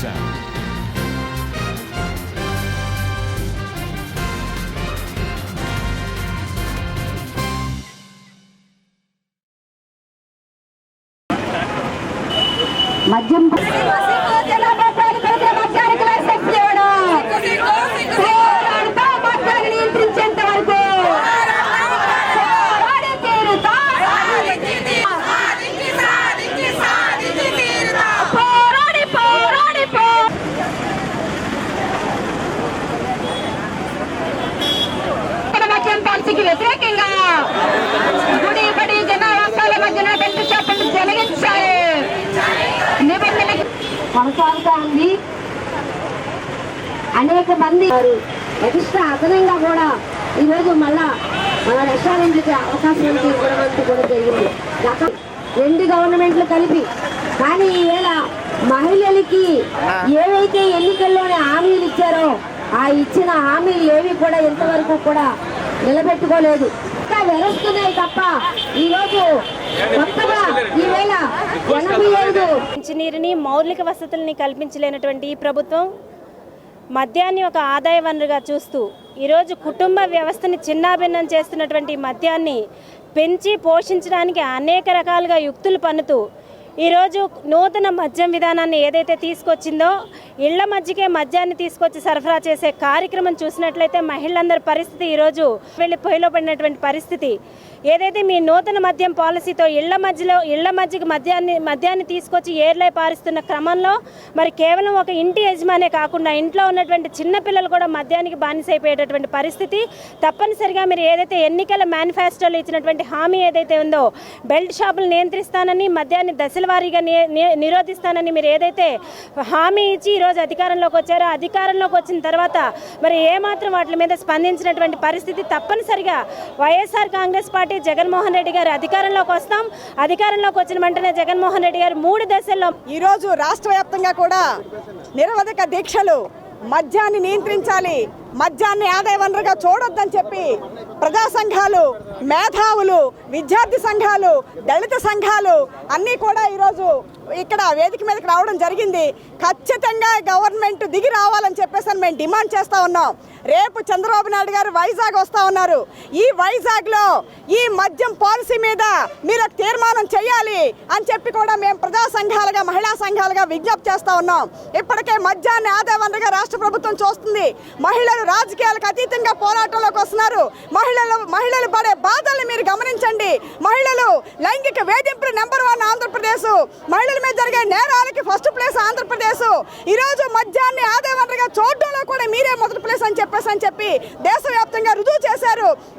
sound. మద్యం మద్యం వ్యతిరేకంగా గుడి బడి జనావాసాల మధ్యన బెల్ట్ షాపులు జరిగించాయి. నిబంధన కొనసాగుతా ఉంది. అనేక మంది వారు ఎక్స్ట్రా అదనంగా కూడా ఈరోజు మళ్ళా మన రెస్టారెంట్కి అవకాశం ఇవ్వడం కూడా జరిగింది. గత రెండు గవర్నమెంట్లు కలిపి కానీ ఈవేళ మహిళలకి ఏవైతే ఎన్నికల్లోనే హామీలు ఇచ్చారో ఆ ఇచ్చిన హామీలు ఏవి కూడా ఇంతవరకు కూడా నిలబెట్టుకోలేదు. ఇంకా వెలుస్తున్నాయి తప్ప ఈరోజు కొత్తగా ఈవేళ ఎనభై ఐదు మంచినీరుని మౌలిక వసతుల్ని కల్పించలేనటువంటి ఈ ప్రభుత్వం మద్యాన్ని ఒక ఆదాయ వనరుగా చూస్తూ ఈరోజు కుటుంబ వ్యవస్థని చిన్నాభిన్నం చేస్తున్నటువంటి మద్యాన్ని పెంచి పోషించడానికి అనేక రకాలుగా యుక్తులు పన్నుతూ ఈరోజు నూతన మద్యం విధానాన్ని ఏదైతే తీసుకొచ్చిందో ఇళ్ళ మధ్యకే మద్యాన్ని తీసుకొచ్చి సరఫరా చేసే కార్యక్రమం చూసినట్లయితే మహిళలందరి పరిస్థితి ఈరోజు వెళ్ళి పొయ్యిలో పడినటువంటి పరిస్థితి. ఏదైతే మీ నూతన మద్యం పాలసీతో ఇళ్ళ మధ్యలో ఇళ్ళ మధ్యకి మద్యాన్ని మద్యాన్ని తీసుకొచ్చి ఏర్లై పారిస్తున్న క్రమంలో మరి కేవలం ఒక ఇంటి యజమానే కాకుండా ఇంట్లో ఉన్నటువంటి చిన్నపిల్లలు కూడా మద్యానికి బానిసైపోయేటటువంటి పరిస్థితి. తప్పనిసరిగా మీరు ఏదైతే ఎన్నికల మేనిఫెస్టోలో ఇచ్చినటువంటి హామీ ఏదైతే ఉందో బెల్ట్ షాపులు నియంత్రిస్తానని మద్యాన్ని దశల వారీగా నిరోధిస్తానని మీరు ఏదైతే హామీ ఇచ్చి ఈరోజు అధికారంలోకి వచ్చారో అధికారంలోకి వచ్చిన తర్వాత మరి ఏమాత్రం వాటి మీద స్పందించినటువంటి పరిస్థితి తప్పనిసరిగా వైఎస్ఆర్ కాంగ్రెస్ పార్టీ జగన్మోహన్ రెడ్డి గారు అధికారంలోకి వస్తాం. అధికారంలోకి వచ్చిన వెంటనే జగన్మోహన్ రెడ్డి గారు మూడు దశల్లో ఈరోజు రాష్ట్ర వ్యాప్తంగా కూడా నిరవధిక దీక్షలు మద్యాన్ని నియంత్రించాలి. మద్యాన్ని ఆదాయ వనరుగా చూడొద్దని చెప్పి ప్రజా సంఘాలు మేధావులు విద్యార్థి సంఘాలు దళిత సంఘాలు అన్నీ కూడా ఈరోజు ఇక్కడ వేదిక మీదకి రావడం జరిగింది. ఖచ్చితంగా గవర్నమెంట్ దిగి రావాలని చెప్పేసి మేము డిమాండ్ చేస్తా ఉన్నాం. రేపు చంద్రబాబు నాయుడు గారు వైజాగ్ వస్తూ ఉన్నారు. ఈ వైజాగ్లో ఈ మద్యం పాలసీ మీద మీరు ఒక తీర్మానం చేయాలి అని చెప్పి కూడా మేము ప్రజా సంఘాలుగా మహిళా సంఘాలుగా విజ్ఞప్తి చేస్తూ ఉన్నాం. ఇప్పటికే మద్యాన్ని ఆదాయ రాష్ట్ర ప్రభుత్వం చూస్తుంది. మహిళలు రాజకీయాలకు అతీతంగా పోరాటంలోకి వస్తున్నారు. మహిళలు మహిళలు పడే బాధల్ని మీరు గమనించండి మహిళలు లైంగిక వేధింపులు నెంబర్ వన్ ఆంధ్రప్రదేశ్. మహిళల మీద జరిగే నేరాలకి ఫస్ట్ ప్లేస్ ఆంధ్రప్రదేశ్. ఈరోజు మద్యాన్ని ఆదాయ వనరుగా చూడడంలో కూడా మీరే మొదటి ప్లేస్ అని చెప్పేసి అని చెప్పి దేశవ్యాప్తంగా రుజువు చేసి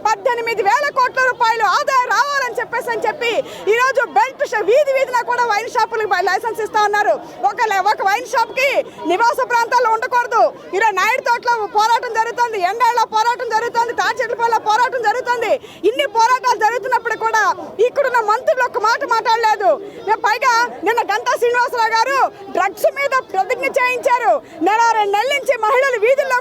పద్దెనిమిది వేల కోట్ల రూపాయలు ఆదాయం రావాలని చెప్పేసి అని చెప్పి ఈరోజు బెల్ట్ వీధి వీధిన కూడా వైన్ షాపులకు లైసెన్స్ ఇస్తా ఉన్నారు. ఒక ఒక వైన్ షాప్కి నివాస ప్రాంతాల్లో ఉండకూడదు. ఈరోజు నాయుడు తోటలో పోరాటం జరుగుతుంది. ఎండాళ్ళలో పోరాటం జరుగుతుంది. తాచెట్లపల్లిలో పోరాటం జరుగుతుంది. ఇన్ని పోరాటాలు జరుగుతున్నప్పుడు కూడా ఇక్కడున్న మంత్రులు ఒక మాట మాట్లాడలేదు. నేను పైగా నిన్న గంటా శ్రీనివాసరావు గారు డ్రగ్స్ మీద ప్రతిజ్ఞ చేయించారు. నెల రెండు నెలల నుంచి మహిళలు వీధుల్లో